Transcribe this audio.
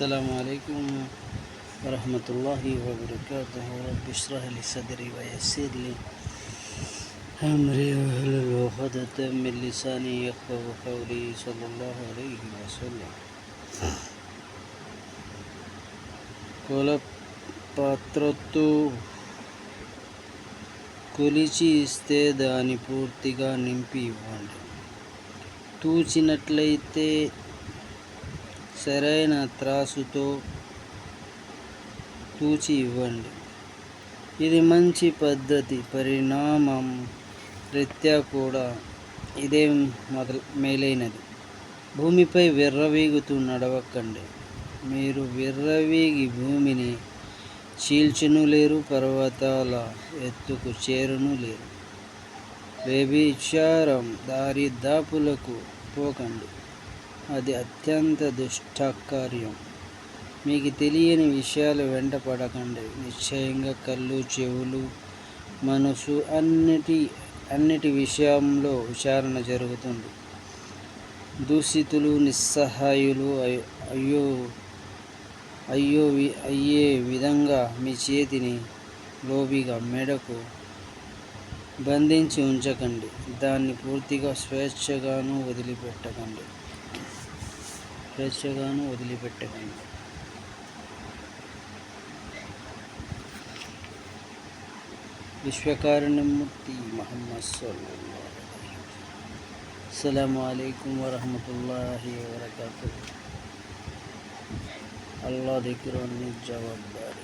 السلام عليكم ورحمة الله وبركاته رب اشرح لي صدري ويسر لي أمري واحلل عقدة من لساني يفقه قولي صلى الله عليه وسلم కుల పాత్రతో కొలిచి ఇస్తే దాన్ని పూర్తిగా నింపి ఇవ్వండి తూచినట్లయితే సరైన త్రాసుతో తూచి ఇవ్వండి. ఇది మంచి పద్ధతి పరిణామం రీత్యా కూడా ఇదే మొదలు మేలైనది. భూమిపై విర్రవీగుతూ నడవకండి. మీరు విర్రవీగి భూమిని చీల్చును లేరు పర్వతాల ఎత్తుకు చేరును లేరు. వ్యభిచారం దారి దాపులకు పోకండి. అది అత్యంత దుష్టకార్యం. మీకు తెలియని విషయాలు వెంట పడకండి నిశ్చయంగా కళ్ళు చెవులు మనసు అన్నిటి అన్నిటి విషయంలో విచారణ జరుగుతుంది. దూషితులు నిస్సహాయులు అయ్యో అయ్యో వి- అయ్యే విధంగా మీ చేతిని లోబిగా మెడకు బంధించి ఉంచకండి. దాన్ని పూర్తిగా స్వేచ్ఛగాను వదిలిపెట్టకండి. స్వేచ్ఛగాను వదిలిపెట్టకండి విశ్వకారుణ్యమూర్తి మహమ్మద్ సల్లల్లాహు అలైహి వసల్లం. అస్సలాము అలైకుం వరహమతుల్లాహి వబరకాతు అల్లా దగ్గర జవాబారి